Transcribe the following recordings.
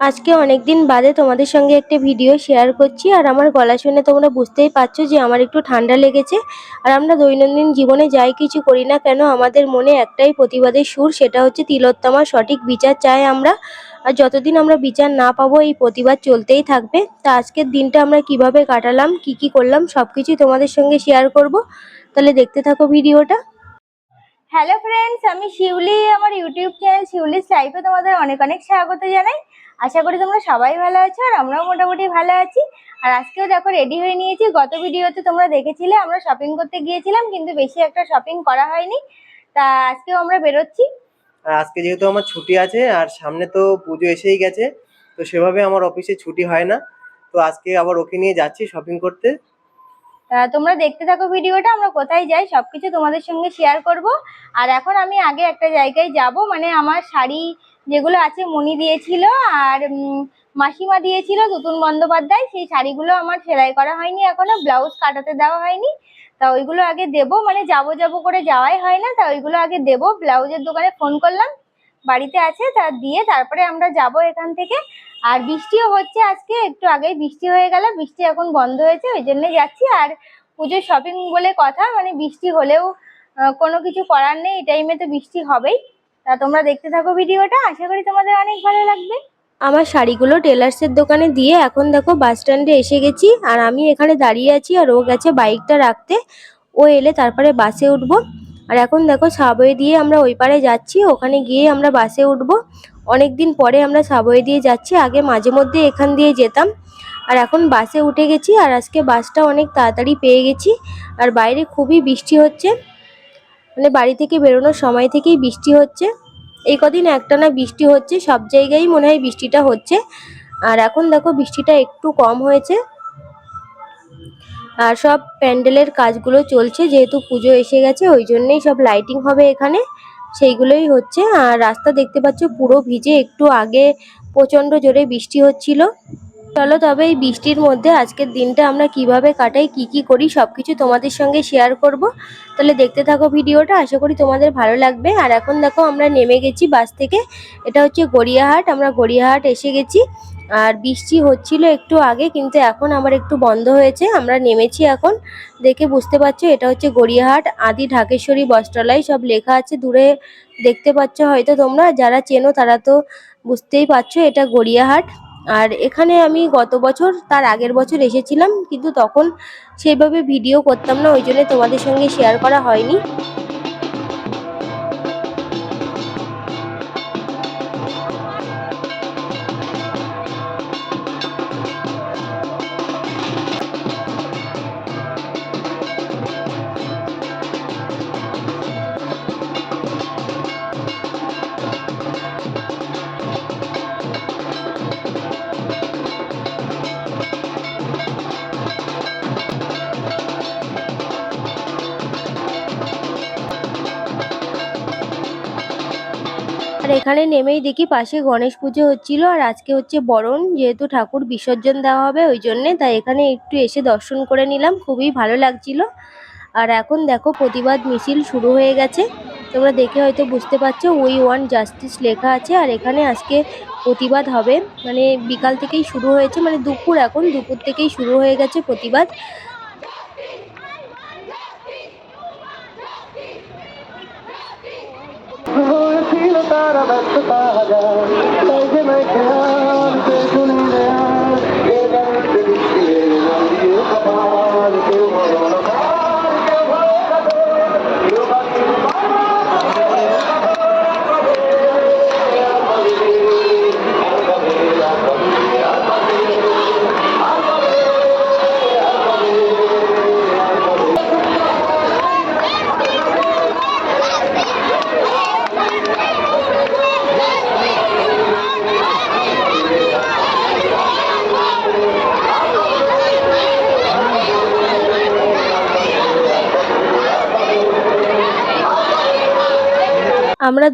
আজকে অনেক দিন বাদে তোমাদের সঙ্গে একটা ভিডিও শেয়ার করছি, আর আমার গলা শুনে তোমরা বুঝতেই পারছ যে আমার একটু ঠান্ডা লেগেছে। আর আমরা দৈনন্দিন জীবনে যাই কিছু করি না কেন, আমাদের মনে একটাই প্রতিবাদের সুর, সেটা হচ্ছে তিলোত্তমার সঠিক বিচার চাই আমরা। আর যতদিন আমরা বিচার না পাবো, এই প্রতিবাদ চলতেই থাকবে। তা আজকের দিনটা আমরা কীভাবে কাটালাম, কি কি করলাম সব কিছুই তোমাদের সঙ্গে শেয়ার করব। তাহলে দেখতে থাকো ভিডিওটা হ্যালো ফ্রেন্ডস আমি শিউলি, আমার ইউটিউব চ্যানেল শিউলিস লাইফে তোমাদের অনেক অনেক স্বাগত জানাই। আশা করি তোমরা সবাই ভালো আছো আর আমরাও মোটামুটি ভালো আছি। আর আজকেও দেখো রেডি হয়ে নিয়েছি। গত ভিডিওতে তোমরা দেখেছিলে আমরা শপিং করতে গিয়েছিলাম কিন্তু বেশি একটা শপিং করা হয়নি। তা আজকেও আমরা বেরোচ্ছি। আর আজকে যেহেতু আমার ছুটি আছে আর সামনে তো পুজো এসেই গেছে তো সেভাবে আমার অফিসে ছুটি হয় না। তো আজকে আবার ওকে নিয়ে যাচ্ছি শপিং করতে। তোমরা দেখতে থাকো ভিডিওটা আমরা কোথায় যাই সবকিছু তোমাদের সঙ্গে শেয়ার করব। আর এখন আমি আগে একটা জায়গায় যাব মানে আমার শাড়ি যেগুলো আছে মনি দিয়েছিল আর মাসিমা দিয়েছিল, তুতুন বন্দ্যোপাধ্যায়। সেই শাড়িগুলো আমার সেলাই করা হয়নি এখনও, ব্লাউজ কাটাতে দেওয়া হয়নি। তা ওইগুলো আগে দেবো মানে যাব যাব করে যাওয়াই হয় না, তা ওইগুলো আগে দেবো। ব্লাউজের দোকানে ফোন করলাম, বাড়িতে আছে, তা দিয়ে তারপরে আমরা যাব এখান থেকে। আর বৃষ্টিও হচ্ছে আজকে, একটু আগেই বৃষ্টি হয়ে গেল, বৃষ্টি এখন বন্ধ হয়েছে, ওই জন্যই যাচ্ছি। আর পুজোর শপিং বলে কথা মানে বৃষ্টি হলেও কোনো কিছু করার নেই, এই টাইমে তো বৃষ্টি হবেই। তা তোমরা দেখতে থাকো ভিডিওটা, আশা করি তোমাদের অনেক ভালো লাগবে। আমার শাড়িগুলো টেলার্সের দোকানে দিয়ে এখন দেখো বাস স্ট্যান্ডে এসে গেছি, আর আমি এখানে দাঁড়িয়ে আছি, আর ও গেছে বাইকটা রাখতে। ও এলে তারপরে বাসে উঠবো। আর এখন দেখো সাবওয়ে দিয়ে আমরা ওই পারে যাচ্ছি, ওখানে গিয়ে আমরা বাসে উঠবো। অনেক দিন পরে আমরা সাবওয়ে দিয়ে যাচ্ছি, আগে মাঝে মধ্যে এখান দিয়ে যেতাম। আর এখন বাসে উঠে গেছি, আর আজকে বাসটা অনেক তাড়াতাড়ি পেয়ে গেছি। আর বাইরে খুবই বৃষ্টি হচ্ছে। মানে বাড়ি থেকে বেরোনোর সময় থেকেই বৃষ্টি হচ্ছে। এই কদিন একটানা বৃষ্টি হচ্ছে, সব জায়গায় মনে হয় বৃষ্টিটা হচ্ছে। আর এখন দেখো বৃষ্টিটা একটু কম হয়েছে। আর সব প্যান্ডেলের কাজগুলো চলছে, যেহেতু পুজো এসে গেছে, ওই জন্যই সব লাইটিং হবে এখানে। সেইগুলোই হচ্ছে। আর রাস্তা দেখতে পাচ্ছ পুরো ভিজে, একটু আগে প্রচণ্ড জোরে বৃষ্টি হচ্ছিল। চলো, তবে এই বৃষ্টির মধ্যে আজকের দিনটা আমরা কীভাবে কাটাই, কি কি করি, সবকিছু তোমাদের সঙ্গে শেয়ার করব। তাহলে দেখতে থাকো ভিডিওটা, আশা করি তোমাদের ভালো লাগবে। আর এখন দেখো, আমরা নেমে গেছি বাস থেকে। এটা হচ্ছে গড়িয়াহাট, আমরা গড়িয়াহাট এসে গেছি। আর বৃষ্টি হচ্ছিল একটু আগে, কিন্তু এখন আবার একটু বন্ধ হয়েছে। আমরা নেমেছি এখন। দেখে বুঝতে পারছ, এটা হচ্ছে গড়িয়াহাট, আদি ঢাকেশ্বরী বস্ত্রালয় সব লেখা আছে। দূরে দেখতে পাচ্ছ হয়তো তোমরা, যারা চেনো তারা তো বুঝতেই পারছ, এটা গড়িয়াহাট। আর এখানে আমি গত বছর, তার আগের বছর এসেছিলাম, কিন্তু তখন সেইভাবে ভিডিও করতাম না, ওই জন্য তোমাদের সঙ্গে শেয়ার করা হয়নি। আর এখানে নেমেই দেখি পাশে গণেশ পুজো হচ্ছিল আর আজকে হচ্ছে বরণ, যেহেতু ঠাকুর বিসর্জন দেওয়া হবে ওই জন্যে, তাই এখানে একটু এসে দর্শন করে নিলাম, খুবই ভালো লাগছিল। আর এখন দেখো প্রতিবাদ মিছিল শুরু হয়ে গেছে, তোমরা দেখে হয়তো বুঝতে পারছ উই ওয়ান জাস্টিস লেখা আছে আর এখানে আজকে প্রতিবাদ হবে। মানে বিকাল থেকেই শুরু হয়েছে মানে দুপুর এখন, দুপুর থেকেই শুরু হয়ে গেছে প্রতিবাদ। ছিল তারা ব্যস্ত তাজা তাই যে মেঘে খেয়াল কে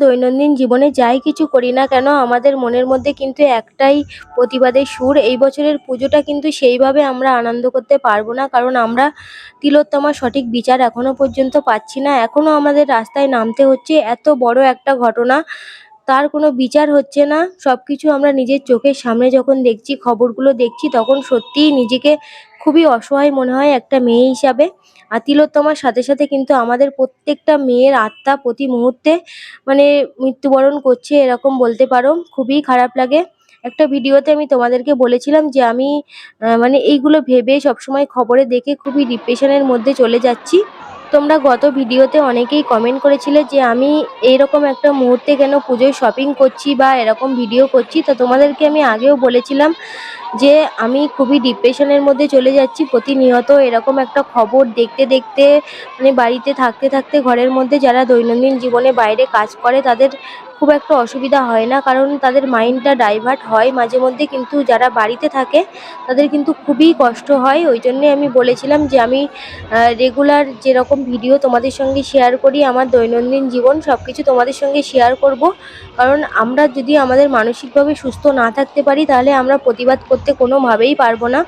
দৈনন্দিন জীবনে যাই কিছু করি না কেন, আমাদের মনের মধ্যে কিন্তু একটাই প্রতিবাদের সুর। এই বছরের পুজোটা কিন্তু সেইভাবে আমরা আনন্দ করতে পারব না, কারণ আমরা তিলোত্তমার সঠিক বিচার এখনও পর্যন্ত পাচ্ছি না। এখনও আমাদের রাস্তায় নামতে হচ্ছে, এত বড় একটা ঘটনা। তার কোনো বিচার হচ্ছে না। সব কিছু আমরা নিজের চোখের সামনে যখন দেখছি, খবরগুলো দেখছি, তখন সত্যিই নিজেকে খুবই অসহায় মনে হয় একটা মেয়ে হিসাবে। আর তিলোত্তমার সাথে সাথে কিন্তু আমাদের প্রত্যেকটা মেয়ের আত্মা প্রতি মুহূর্তে মানে মৃত্যুবরণ করছে, এরকম বলতে পারো। খুবই খারাপ লাগে। একটা ভিডিওতে আমি তোমাদেরকে বলেছিলাম যে আমি মানে এইগুলো ভেবে সবসময় খবরে দেখে খুবই ডিপ্রেশনের মধ্যে চলে যাচ্ছি। তোমরা গত ভিডিওতে অনেকেই কমেন্ট করেছিলে যে আমি এইরকম একটা মুহূর্তে কেন পুজোয় শপিং করছি বা এরকম ভিডিও করছি। তো তোমাদেরকে আমি আগেও বলেছিলাম যে আমি খুবই ডিপ্রেশনের মধ্যে চলে যাচ্ছি। প্রতিনিয়ত এরকম একটা খবর দেখতে দেখতে মানে বাড়িতে থাকতে থাকতে ঘরের মধ্যে যারা দৈনন্দিন জীবনে বাইরে কাজ করে, তাদের খুব একটা অসুবিধা হয় না। কারণ তাদের মাইন্ডটা ডাইভার্ট হয় মাঝে মধ্যে, কিন্তু যারা বাড়িতে থাকে, তাদের কিন্তু খুবই কষ্ট হয়। ওই জন্যে আমি বলেছিলাম যে আমি রেগুলার যেরকম ভিডিও তোমাদের সঙ্গে শেয়ার করি, আমার দৈনন্দিন জীবন সব কিছু তোমাদের সঙ্গে শেয়ার করব। কারণ আমরা যদি আমাদের মানসিকভাবে সুস্থ না থাকতে পারি, তাহলে আমরা প্রতিবাদ করতে কোনোভাবেই পারব না।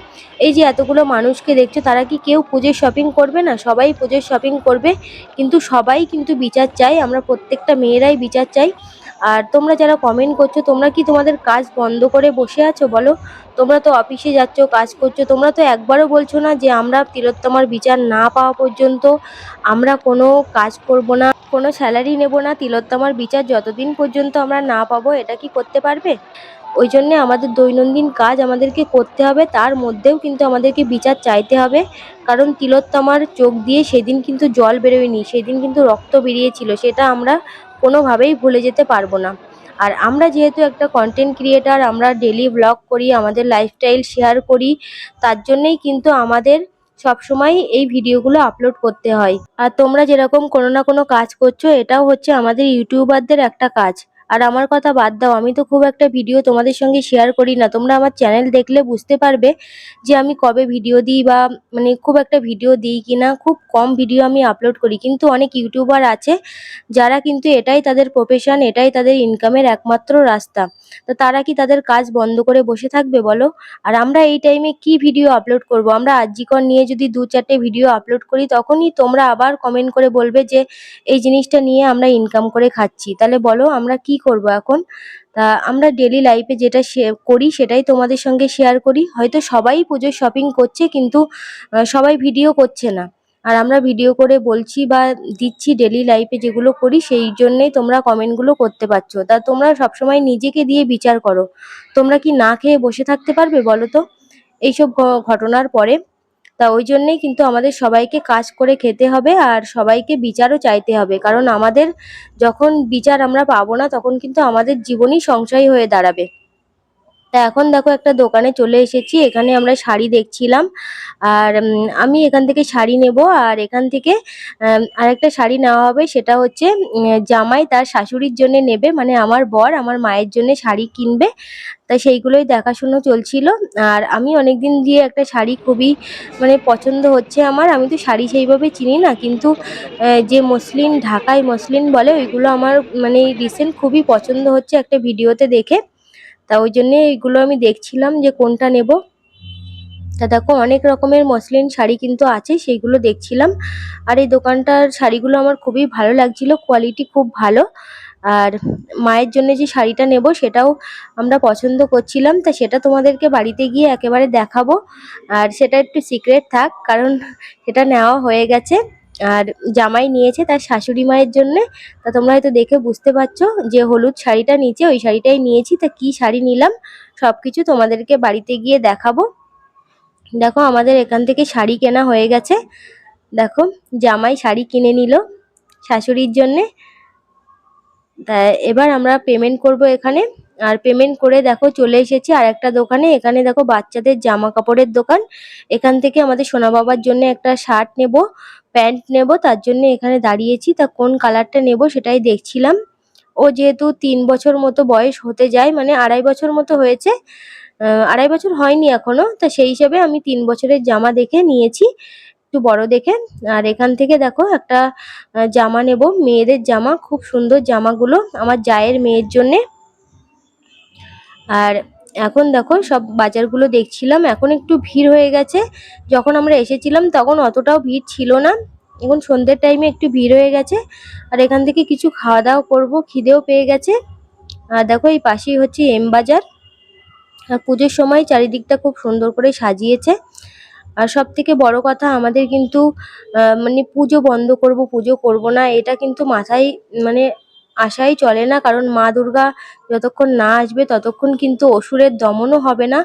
এই যে এতগুলো মানুষকে দেখছ, তারা কি কেউ পুজোর শপিং করবে না? সবাই পুজোর শপিং করবে, কিন্তু সবাই কিন্তু বিচার চাই আমরা প্রত্যেকটা মেয়েরাই বিচার চাই। আর তোমরা যারা কমেন্ট করছ, তোমরা কি তোমাদের কাজ বন্ধ করে বসে আছো বলো? তোমরা তো অফিসে যাচ্ছ, কাজ করছ, তোমরা তো একবারও বলছো না যে আমরা তিলোত্তমার বিচার না পাওয়া পর্যন্ত আমরা কোনো কাজ করব না, কোনো স্যালারি নেব না। তিলোত্তমার বিচার যতদিন পর্যন্ত আমরা না পাবো, এটা কি করতে পারবে? ওই জন্যে আমাদের দৈনন্দিন কাজ আমাদেরকে করতে হবে। তার মধ্যেও কিন্তু আমাদেরকে বিচার চাইতে হবে। কারণ তিলোত্তমার চোখ দিয়ে সেদিন কিন্তু জল বেরোয়নি, সেদিন কিন্তু রক্ত বেরিয়েছিল, সেটা আমরা কোনোভাবেই ভুলে যেতে পারব না। আর আমরা যেহেতু একটা কন্টেন্ট ক্রিয়েটার আমরা ডেলি ব্লগ করি, আমাদের লাইফস্টাইল শেয়ার করি, তার জন্যেই কিন্তু আমাদের সবসময় এই ভিডিওগুলো আপলোড করতে হয়। আর তোমরা যেরকম কোনো না কোনো কাজ করছ, এটাও হচ্ছে আমাদের ইউটিউবারদের একটা কাজ। আর আমার কথা বাদ দাও, আমি তো খুব একটা ভিডিও তোমাদের সঙ্গে শেয়ার করি না। তোমরা আমার চ্যানেল দেখলে বুঝতে পারবে যে আমি কবে ভিডিও দিই বা মানে খুব একটা ভিডিও দিই কি না, খুব কম ভিডিও আমি আপলোড করি। কিন্তু অনেক ইউটিউবার আছে যারা কিন্তু এটাই তাদের প্রফেশন এটাই তাদের ইনকামের একমাত্র রাস্তা। তো তারা কি তাদের কাজ বন্ধ করে বসে থাকবে, বলো? আর আমরা এই টাইমে কি ভিডিও আপলোড করব? আমরা আরজিকর নিয়ে যদি দু চারটে ভিডিও আপলোড করি, তখনই তোমরা আবার কমেন্ট করে বলবে যে, এই জিনিসটা নিয়ে আমরা ইনকাম করে খাচ্ছি। তাহলে বলো, আমরা কি করব এখন? তা আমরা ডেলি লাইফে যেটা করি, সেটাই তোমাদের সঙ্গে শেয়ার করি। হয়তো সবাই পুজোর শপিং করছে, কিন্তু সবাই ভিডিও করছে না। আর আমরা ভিডিও করে বলছি বা দিচ্ছি ডেলি লাইফে যেগুলো করি, সেই জন্যেই তোমরা কমেন্টগুলো করতে পারছ। তা তোমরা সবসময় নিজেকে দিয়ে বিচার করো। তোমরা কি না খেয়ে বসে থাকতে পারবে বলো তো? এইসব ঘটনার পরে। তা ওই জন্যেই কিন্তু আমাদের সবাইকে কাজ করে খেতে হবে আর সবাইকে বিচারও চাইতে হবে। কারণ আমাদের যখন বিচার আমরা পাবো না, তখন কিন্তু আমাদের জীবনই সংশয় হয়ে দাঁড়াবে। তা এখন দেখো একটা দোকানে চলে এসেছি, এখানে আমরা শাড়ি দেখছিলাম। আর আমি এখান থেকে শাড়ি নেব, আর এখান থেকে আরেকটা শাড়ি নেওয়া হবে, সেটা হচ্ছে জামাই তার শাশুড়ির জন্য নেবে মানে আমার বর আমার মায়ের জন্য শাড়ি কিনবে। তা সেইগুলোই দেখাশুনো চলছিল। আর আমি অনেক দিন দিয়ে একটা শাড়ি খুবই মানে পছন্দ হচ্ছে আমার, আমি তো শাড়ি সেইভাবে চিনি না, কিন্তু যে মসলিন ঢাকাই মসলিন বলে, ওইগুলো আমার মানে রিসেন্ট খুবই পছন্দ হচ্ছে একটা ভিডিওতে দেখে। তা ওই জন্যে এইগুলো আমি দেখছিলাম যে কোনটা নেব। তা দেখো অনেক রকমের মসলিন শাড়ি কিন্তু আছে, সেইগুলো দেখছিলাম। আর এই দোকানটার শাড়িগুলো আমার খুবই ভালো লাগছিল কোয়ালিটি খুব ভালো। আর মায়ের জন্য যে শাড়িটা নেব সেটাও আমরা পছন্দ করছিলাম। তা সেটা তোমাদেরকে বাড়িতে গিয়ে একেবারে দেখাবো। আর সেটা একটু সিক্রেট থাক, কারণ সেটা নেওয়া হয়ে গেছে। আর জামাই নিয়েছে তার শাশুড়ি মায়ের জন্যে। তা তোমরা হয়তো দেখে বুঝতে পারছ যে হলুদ শাড়িটা নিচে, ওই শাড়িটাই নিয়েছি। তা কি শাড়ি নিলাম? সব কিছু তোমাদেরকে বাড়িতে গিয়ে দেখাবো। দেখো আমাদের এখান থেকে শাড়ি কেনা হয়ে গেছে। দেখো জামাই শাড়ি কিনে নিল শাশুড়ির জন্যে। তা এবার আমরা পেমেন্ট করব এখানে। আর পেমেন্ট করে দেখো চলে এসেছি আর একটা দোকানে। এখানে দেখো বাচ্চাদের জামা কাপড়ের দোকান। এখান থেকে আমাদের সোনা বাবার জন্য একটা শার্ট নেব। প্যান্ট নেব, তার জন্য এখানে দাঁড়িয়েছি। তা কোন কালারটা নেব সেটাই দেখছিলাম। ও যেহেতু তিন বছর মতো বয়স হতে যায় মানে আড়াই বছর মতো হয়েছে আড়াই বছর হয়নি এখনও। তা সেই হিসেবে আমি তিন বছরের জামা দেখে নিয়েছি, একটু বড় দেখে। আর এখান থেকে দেখো একটা জামা নেব, মেয়েদের জামা, খুব সুন্দর জামাগুলো, আমার জায়ের মেয়ের জন্যে। আর এখন দেখো সব বাজারগুলো দেখছিলাম, এখন একটু ভিড় হয়ে গেছে। যখন আমরা এসেছিলাম তখন অতটাও ভিড় ছিল না। এখন সন্ধ্যের টাইমে একটু ভিড় হয়ে গেছে। আর এখান থেকে কিছু খাওয়া দাওয়া করব, খিদেও পেয়ে গেছে। আর দেখো এই পাশেই হচ্ছে এম বাজার। আর পুজোর সময় চারিদিকটা খুব সুন্দর করে সাজিয়েছে। আর সব থেকে বড় কথা, আমাদের কিন্তু মানে পুজো বন্ধ করব, পুজো করব না, এটা কিন্তু মাথায় মানে আশাই চলে না কারণ মা দুর্গা যতক্ষণ না আসবে ততক্ষণ কিন্তু অসুরের দমনও হবে না।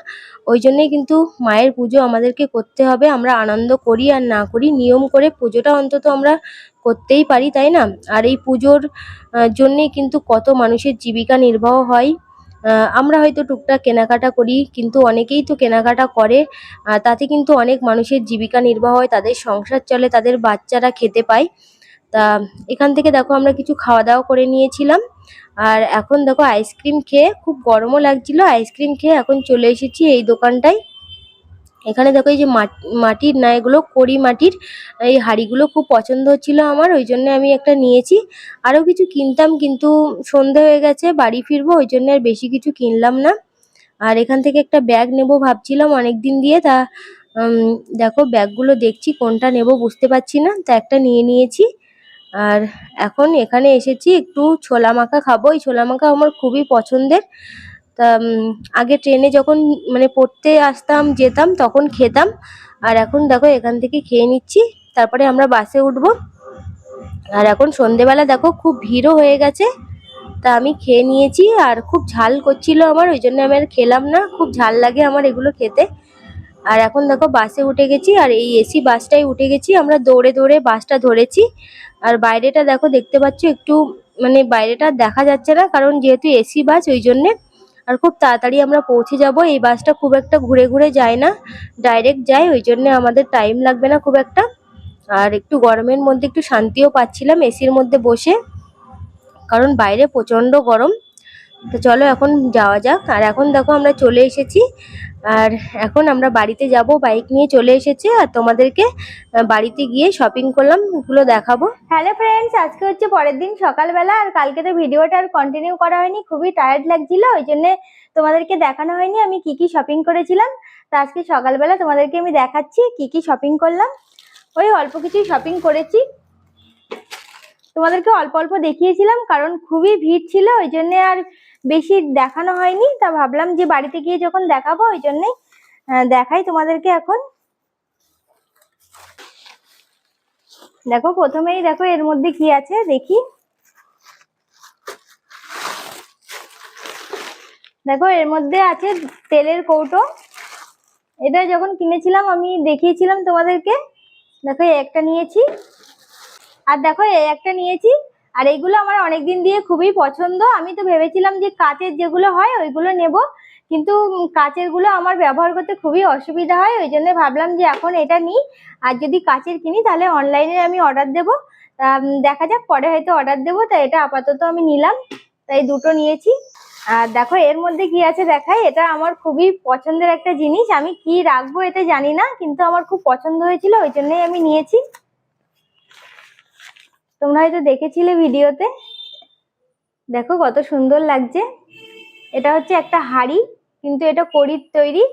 ওই জন্যেই কিন্তু মায়ের পুজো আমাদেরকে করতে হবে। আমরা আনন্দ করি আর না করি নিয়ম করে পুজোটা অন্তত আমরা করতেই পারি তাই না? আর এই পুজোর আহ, জন্যেই কিন্তু কত মানুষের জীবিকা নির্বাহ হয়। আমরা হয়তো টুকটাক কেনাকাটা করি কিন্তু অনেকেই তো কেনাকাটা করে। তাতে কিন্তু অনেক মানুষের জীবিকা নির্বাহ হয় তাদের সংসার চলে তাদের বাচ্চারা খেতে পায়। তা এখান থেকে দেখো আমরা কিছু খাওয়া দাওয়া করে নিয়েছিলাম। আর এখন দেখো আইসক্রিম খেয়ে খুব গরমও লাগছিল, আইসক্রিম খেয়ে এখন চলে এসেছি এই দোকানটায়। এখানে দেখো এই যে মাট- মাটির না, এগুলো কড়ি মাটির, এই হাঁড়িগুলো খুব পছন্দ হচ্ছিল আমার, ওই জন্য আমি একটা নিয়েছি। আরও কিছু কিনতাম কিন্তু সন্ধে হয়ে গেছে, বাড়ি ফিরবো, ওই জন্য আর বেশি কিছু কিনলাম না। আর এখান থেকে একটা ব্যাগ নেব ভাবছিলাম অনেক দিন দিয়ে তা দেখো ব্যাগগুলো দেখছি, কোনটা নেব বুঝতে পারছি না, তা একটা নিয়ে নিয়েছি। আর এখন এখানে এসেছি, একটু ছোলা মাখা খাব। এই ছোলা মাখা আমার খুবই পছন্দের। তা আগে ট্রেনে যখন মানে পড়তে আসতাম, যেতাম, তখন খেতাম। আর এখন দেখো, এখান থেকে খেয়ে নিচ্ছি। তারপরে আমরা বাসে উঠবো। আর এখন সন্ধেবেলা দেখো, খুব ভিড়ও হয়ে গেছে। তা আমি খেয়ে নিয়েছি, আর খুব ঝাল করছিল আমার, ওই জন্য আমি আর খেলাম না। খুব ঝাল লাগে আমার এগুলো খেতে। আর এখন দেখো, বাসে উঠে গেছি, আর এই এসি বাসটাই উঠে গেছি। আমরা দৌড়ে দৌড়ে বাসটা ধরেছি। আর বাইরেটা দেখো দেখতে পাচ্ছ একটু মানে বাইরেটা দেখা যাচ্ছে না, কারণ যেহেতু এসি বাস, ওই জন্যে। আর খুব তাড়াতাড়ি আমরা পৌঁছে যাব, এই বাসটা খুব একটা ঘুরে ঘুরে যায় না ডাইরেক্ট যায়, ওই জন্য আমাদের টাইম লাগবে না খুব একটা। আর একটু গরমের মধ্যে একটু শান্তিও পাচ্ছিলাম এসির মধ্যে বসে, কারণ বাইরে প্রচণ্ড গরম। তো চলো এখন যাওয়া যাক। আর এখন দেখো আমরা চলে এসেছি আর এখন আমরা বাড়িতে যাব বাইক নিয়ে চলে এসেছি আর তোমাদেরকে বাড়িতে গিয়ে শপিং করলাম, ওগুলো দেখাবো। হ্যালো ফ্রেন্ডস আজকে হচ্ছে পরের দিন সকালবেলা আর কালকে তো ভিডিওটা আর কন্টিনিউ করা হয়নি, খুবই টায়ার্ড লাগছিল, ওই জন্য তোমাদেরকে দেখানো হয়নি, আমি কি কি শপিং করেছিলাম। তো আজকে সকালবেলা তোমাদেরকে আমি দেখাচ্ছি, কি কি শপিং করলাম। ওই অল্প কিছুই শপিং করেছি। তোমাদেরকে অল্প অল্প দেখিয়েছিলাম, কারণ খুবই ভিড় ছিল, ওই জন্যে আর বেশি দেখানো হয়নি। তা ভাবলাম যে বাড়িতে গিয়ে যখন দেখাবো, ওই জন্যই দেখাই তোমাদেরকে এখন। দেখো, প্রথমেই দেখো এর মধ্যে কি আছে, দেখি। দেখো, এর মধ্যে আছে তেলের কৌটো। এটা যখন কিনেছিলাম, আমি দেখিয়েছিলাম তোমাদেরকে। দেখো একটা নিয়েছি। আর দেখো একটা নিয়েছি। আর এইগুলো আমার অনেকদিন দিয়ে খুবই পছন্দ। আমি তো ভেবেছিলাম যে কাচের যেগুলো হয় ওইগুলো নেব। কিন্তু উম, কাচেরগুলো আমার ব্যবহার করতে খুবই অসুবিধা হয় ওই জন্য ভাবলাম যে এখন এটা নিই। আর যদি কাচের কিনি তাহলে অনলাইনে আমি অর্ডার দেবো। দেখা যাক পরে হয়তো অর্ডার দেবো তাই এটা আপাতত আমি নিলাম। তাই দুটো নিয়েছি। আর দেখো এর মধ্যে কি আছে দেখাই? এটা আমার খুবই পছন্দের একটা জিনিস। আমি কি রাখব এটা জানি না কিন্তু আমার খুব পছন্দ হয়েছিল ওই জন্যই আমি নিয়েছি। তোমরা হয়তো দেখেছিলে ভিডিওতে? দেখো কত সুন্দর লাগছে। এটা হচ্ছে একটা হাঁড়ি, কিন্তু এটা করির তৈরি।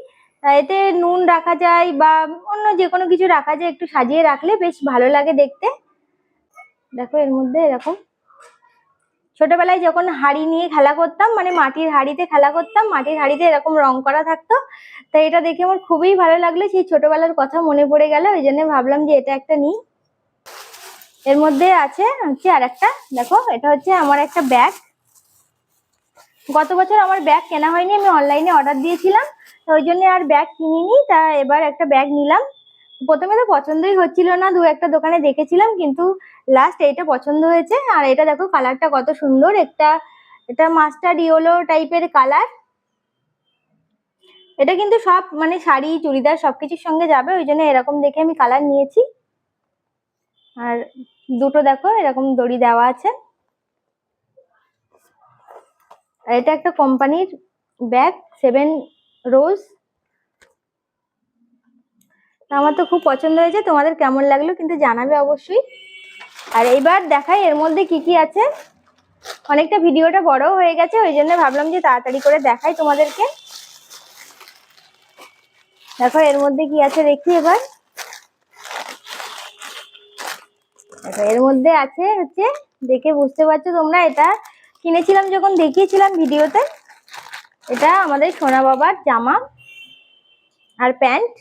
এতে নুন রাখা যায় বা অন্য যে কোনো কিছু রাখা যায়, একটু সাজিয়ে রাখলে বেশ ভালো লাগে দেখতে। দেখো এর মধ্যে এরকম। ছোটবেলায় যখন হাঁড়ি নিয়ে খেলা করতাম মানে মাটির হাঁড়িতে খেলা করতাম, মাটির হাঁড়িতে এরকম রং করা থাকতো। তাই এটা দেখে আমার খুবই ভালো লাগল। সেই ছোটবেলার কথা মনে পড়ে গেল, ওই জন্য ভাবলাম যে এটা একটা নিই। এর মধ্যে আছে হচ্ছে আর একটা দেখো, এটা হচ্ছে আমার একটা ব্যাগ গত বছর আমার ব্যাগ কেনা হয়নি, আমি অনলাইনে অর্ডার দিয়েছিলাম। তো ওই জন্য আর ব্যাগ কিনিনি, তা এবার একটা ব্যাগ নিলাম। প্রথমে তো পছন্দই হচ্ছিল না, দু একটা দোকানে দেখেছিলাম, কিন্তু লাস্ট এইটা পছন্দ হয়েছে। আর এটা দেখো কালারটা কত সুন্দর, একটা, এটা মাস্টার্ড ইয়েলো টাইপের কালার এটা কিন্তু সব মানে শাড়ি, চুড়িদার সবকিছুর সঙ্গে যাবে, ওই জন্য এরকম দেখে আমি কালার নিয়েছি। আর দুটো দেখো, এরকম দড়ি দেওয়া আছে। এটা একটা কোম্পানির ব্যাগ, সেভেন রোজ। আমার তো খুব পছন্দ হয়েছে, তোমাদের কেমন লাগল কিন্তু জানাবে অবশ্যই। আর এইবার দেখাই এর মধ্যে কি কি আছে। অনেকটা ভিডিওটা বড় হয়ে গেছে, ওই জন্য ভাবলাম যে তাড়াতাড়ি করে দেখাই তোমাদেরকে। দেখো এর মধ্যে কি আছে দেখি এবার। দেখো এর মধ্যে আছে হচ্ছে, দেখে বুঝতে পারছ তোমরা, এটা কিনেছিলাম যখন দেখিয়েছিলাম ভিডিওতে, এটা আমাদের সোনা বাবার জামা আর প্যান্ট।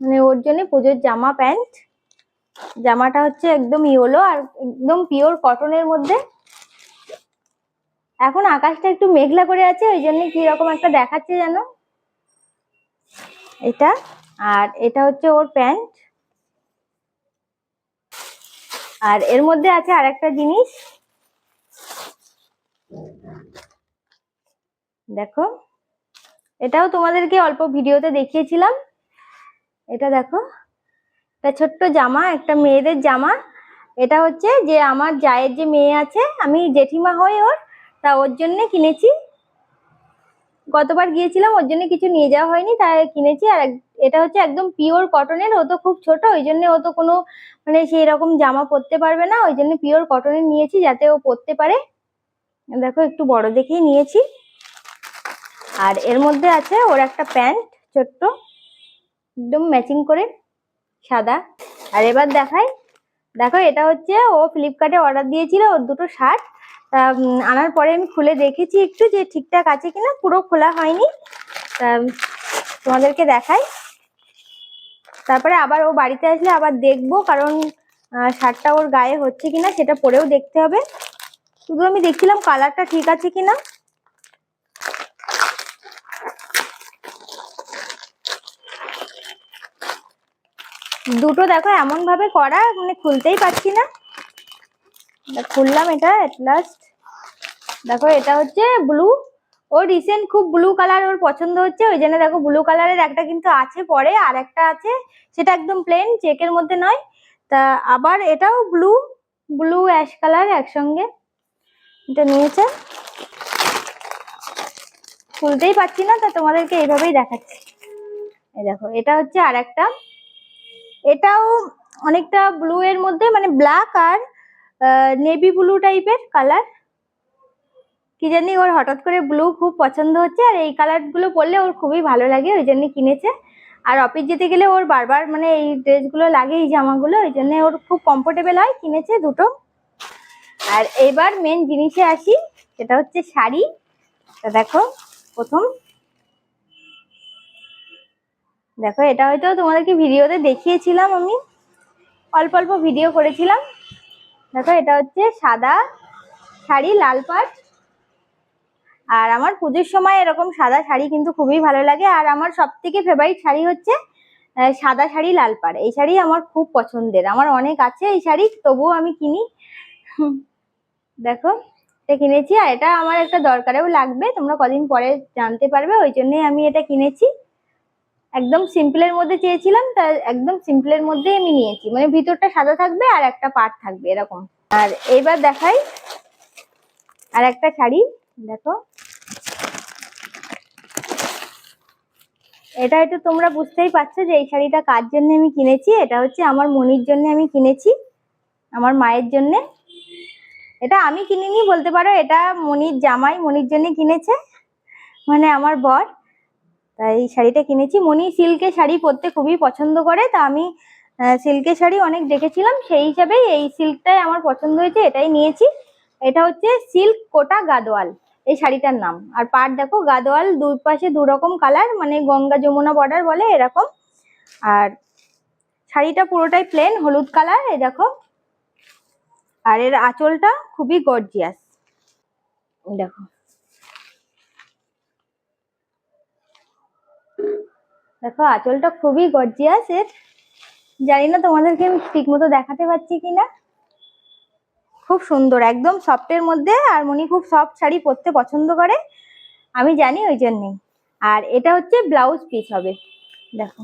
মানে ওর জন্য পুজোর জামা, প্যান্ট। জামাটা হচ্ছে একদম ইয়েলো আর একদম পিওর কটনের মধ্যে। এখন আকাশটা একটু মেঘলা করে আছে, ওই জন্য রকম একটা দেখাচ্ছে যেন। এটা, আর এটা হচ্ছে ওর প্যান্ট। আর এর মধ্যে আছে আরেকটা জিনিস। দেখো, এটাও তোমাদেরকে অল্প ভিডিওতে দেখিয়েছিলাম। এটা দেখো, একটা ছোট্ট জামা, একটা মেয়েদের জামা। এটা হচ্ছে যে আমার জায়ের যে মেয়ে আছে, আমি জেঠিমা হই ওর, তা ওর জন্য কিনেছি। গতবার গিয়েছিলাম, ওর জন্য কিছু নিয়ে যাওয়া হয়নি, তাই কিনেছি। আর এটা হচ্ছে একদম পিওর কটনের ও তো খুব ছোট, ওই জন্য ও তো কোনো মানে সেই রকম জামা পরতে পারবে না, ওই জন্য পিওর কটনের নিয়েছি, যাতে ও পরতে পারে। দেখো, একটু বড় দেখেই নিয়েছি। আর এর মধ্যে আছে ওর একটা প্যান্ট, ছোট্ট, একদম ম্যাচিং করে, সাদা। আর এবার দেখাই, দেখো, এটা হচ্ছে ও ফ্লিপকার্টে অর্ডার দিয়েছিল ওর দুটো শার্ট। তা আনার পরে আমি খুলে দেখেছি একটু যে ঠিকঠাক আছে কিনা, পুরো খোলা হয়নি। তা তোমাদেরকে দেখাই। তারপরে আবার ও বাড়িতে আসলে আবার দেখব, কারণ শার্টটা ওর গায়ে হচ্ছে কিনা, সেটা পরেও দেখতে হবে। শুধু আমি দেখছিলাম কালারটা ঠিক আছে কিনা। দুটো দেখো এমন ভাবে করা মানে খুলতেই পারছি না। খুললাম এটা এট লাস্ট দেখো, এটা হচ্ছে ব্লু ও রিসেন্ট খুব ব্লু কালার ওর পছন্দ হচ্ছে, ওই জন্য দেখো ব্লু কালারের একটা কিন্তু আছে পরে, আর একটা আছে, সেটা একদম প্লেন চেকের মধ্যে নয়। তা আবার এটাও ব্লু ব্লু অ্যাশ কালার একসঙ্গে। এটা নিয়েছে। খুলতেই পারছি না, তা তোমাদেরকে এইভাবেই দেখাচ্ছি। এই দেখো, এটা হচ্ছে আর একটা এটাও অনেকটা ব্লু এর মধ্যে মানে ব্ল্যাক আর নেভি ব্লু টাইপের কালার কি জানি ওর হঠাৎ করে ব্লু খুব পছন্দ হচ্ছে, আর এই কালারগুলো পরলে ওর খুবই ভালো লাগে, ওই জন্য কিনেছে। আর অফিস যেতে গেলে ওর বারবার মানে এই ড্রেসগুলো লাগে, এই জামাগুলো, ওই জন্য ওর খুব কমফোর্টেবল হয়, কিনেছে দুটো। আর এবার মেন জিনিসে আসি, সেটা হচ্ছে শাড়ি। তা দেখো, প্রথম। দেখো, এটা হয়তো তোমাদেরকে ভিডিওতে দেখিয়েছিলাম আমি। অল্প অল্প ভিডিও করেছিলাম। দেখো, এটা হচ্ছে সাদা শাড়ি, লাল পাট। আর আমার পুজোর সময় এরকম সাদা শাড়ি কিন্তু খুবই ভালো লাগে। আর আমার সব থেকে ফেভারিট শাড়ি হচ্ছে সাদা শাড়ি, লাল পাড় এই শাড়ি আমার খুব পছন্দের। আমার অনেক আছে এই শাড়ি, তবুও আমি কিনি। দেখো, এটা কিনেছি। আর এটা আমার একটা দরকারেও লাগবে। তোমরা কদিন পরে জানতে পারবে, ওই জন্যই আমি এটা কিনেছি। একদম সিম্পলের মধ্যে চেয়েছিলাম, তা একদম সিম্পলের মধ্যেই আমি নিয়েছি। মানে ভিতরটা সাদা থাকবে আর একটা পাট থাকবে এরকম। আর এইবার দেখাই আর একটা শাড়ি, দেখো। এটা হয়তো তোমরা বুঝতেই পারছ যে এই শাড়িটা কার জন্য আমি কিনেছি? এটা হচ্ছে আমার মনির জন্য আমি কিনেছি, আমার মায়ের জন্য। এটা আমি কিনিনি, বলতে পারো, এটা মনির জামাই মনির জন্য কিনেছে। মানে আমার বর। তাই এই শাড়িটা কিনেছি। মনি সিল্কের শাড়ি পরতে খুবই পছন্দ করে, তা আমি সিল্কের শাড়ি অনেক দেখেছিলাম, সেই হিসাবেই এই সিল্কটাই আমার পছন্দ হয়েছে, এটাই নিয়েছি। এটা হচ্ছে সিল্ক কোটা গাদোয়াল, এই শাড়িটার নাম। আর পাট দেখো, গাদোয়াল দুই পাশে দু রকম কালার মানে গঙ্গা যমুনা বর্ডার বলে এরকম। আর শাড়িটা পুরোটাই প্লেন হলুদ কালার, এই দেখো। আর এর আঁচলটা খুবই গর্জিয়াস দেখো। দেখো, আঁচলটা খুবই গর্জিয়াস এর। জানি না তোমাদেরকে আমি ঠিক মতো দেখাতে পারছি কিনা। খুব সুন্দর, একদম সফটের মধ্যে, আর মনি খুব সফট শাড়ি পরতে পছন্দ করে। আমি জানি ওই জন্যেই। আর এটা হচ্ছে ব্লাউজ পিস হবে। দেখো,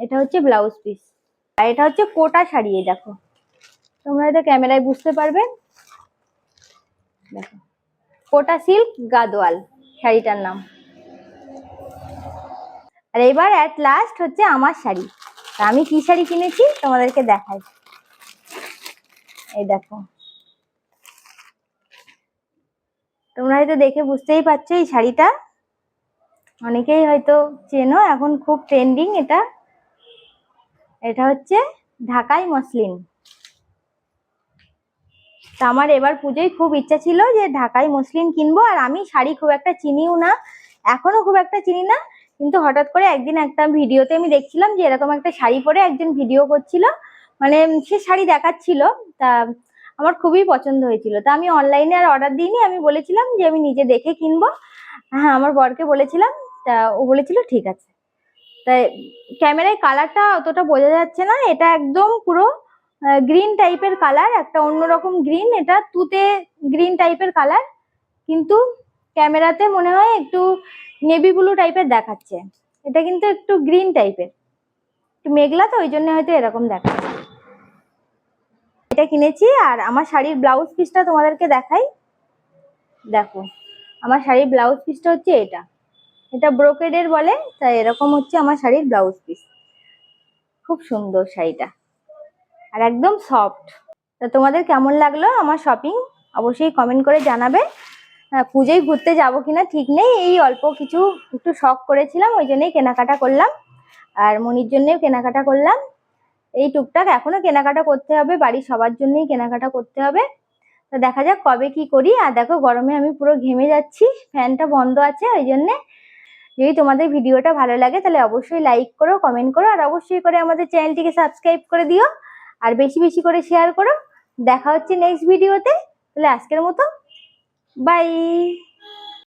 এটা হচ্ছে ব্লাউজ পিস আর এটা হচ্ছে কোটা শাড়ি দেখো। তোমরা এটা ক্যামেরায় বুঝতে পারবে। দেখো কোটা সিল্ক গাদোয়াল, শাড়িটার নাম। আর এবার অ্যাট লাস্ট হচ্ছে আমার শাড়ি। আমি কি শাড়ি কিনেছি? তোমাদেরকে দেখাই। এই দেখো। তোমরা হয়তো দেখে বুঝতেই পারছ এই শাড়িটা। অনেকেই হয়তো চেনো, এখন খুব ট্রেন্ডিং এটা। এটা হচ্ছে ঢাকাই মসলিন। তা আমার এবার পুজোয় খুব ইচ্ছা ছিল যে ঢাকাই মসলিন কিনবো, আর আমি শাড়ি খুব একটা চিনিও না, এখনও খুব একটা চিনি না। কিন্তু হঠাৎ করে একদিন একটা ভিডিওতে আমি দেখছিলাম যে এরকম একটা শাড়ি পরে একজন ভিডিও করছিল। মানে সে শাড়ি দেখাচ্ছিল। তা আমার খুবই পছন্দ হয়েছিল। তা আমি অনলাইনে আর অর্ডার দিইনি। আমি বলেছিলাম যে আমি নিজে দেখে কিনবো। হ্যাঁ আমার বরকে বলেছিলাম। তা ও বলেছিল, ঠিক আছে। তাই ক্যামেরায় কালারটা অতটা বোঝা যাচ্ছে না। এটা একদম পুরো গ্রিন টাইপের কালার একটা অন্যরকম গ্রিন এটা তুতে গ্রিন টাইপের কালার কিন্তু ক্যামেরাতে মনে হয় একটু নেভি ব্লু টাইপের দেখাচ্ছে। এটা কিন্তু একটু গ্রিন টাইপের। একটু মেঘলা তো, ওই জন্য হয়তো এরকম দেখাচ্ছে। এটা কিনেছি, আর আমার শাড়ির ব্লাউজ পিসটা তোমাদেরকে দেখাই। দেখো, আমার শাড়ির ব্লাউজ পিসটা হচ্ছে এটা। এটা ব্রোকেডের বলে, তাই এরকম হচ্ছে আমার শাড়ির ব্লাউজ পিস। খুব সুন্দর শাড়িটা। আর একদম সফট। তা তোমাদের কেমন লাগল আমার শপিং? অবশ্যই কমেন্ট করে জানাবে। পুজোয় ঘুরতে যাব কিনা ঠিক নেই। এই অল্প কিছু একটু শখ করেছিলাম, ওই জন্যই কেনাকাটা করলাম। আর মনির জন্যও কেনাকাটা করলাম। এই টুকটাক এখনও কেনাকাটা করতে হবে, বাড়ির সবার জন্যই কেনাকাটা করতে হবে। তো দেখা যাক কবে কি করি। আর দেখো, গরমে আমি পুরো ঘেমে যাচ্ছি, ফ্যানটা বন্ধ আছে, ওই জন্যে যদি তোমাদের ভিডিওটা ভালো লাগে তাহলে অবশ্যই লাইক করো কমেন্ট করো, আর অবশ্যই করে আমাদের চ্যানেলটিকে সাবস্ক্রাইব করে দিও। আর বেশি বেশি করে শেয়ার করো। দেখা হচ্ছে নেক্সট ভিডিওতে তাহলে আজকের মতো Bye.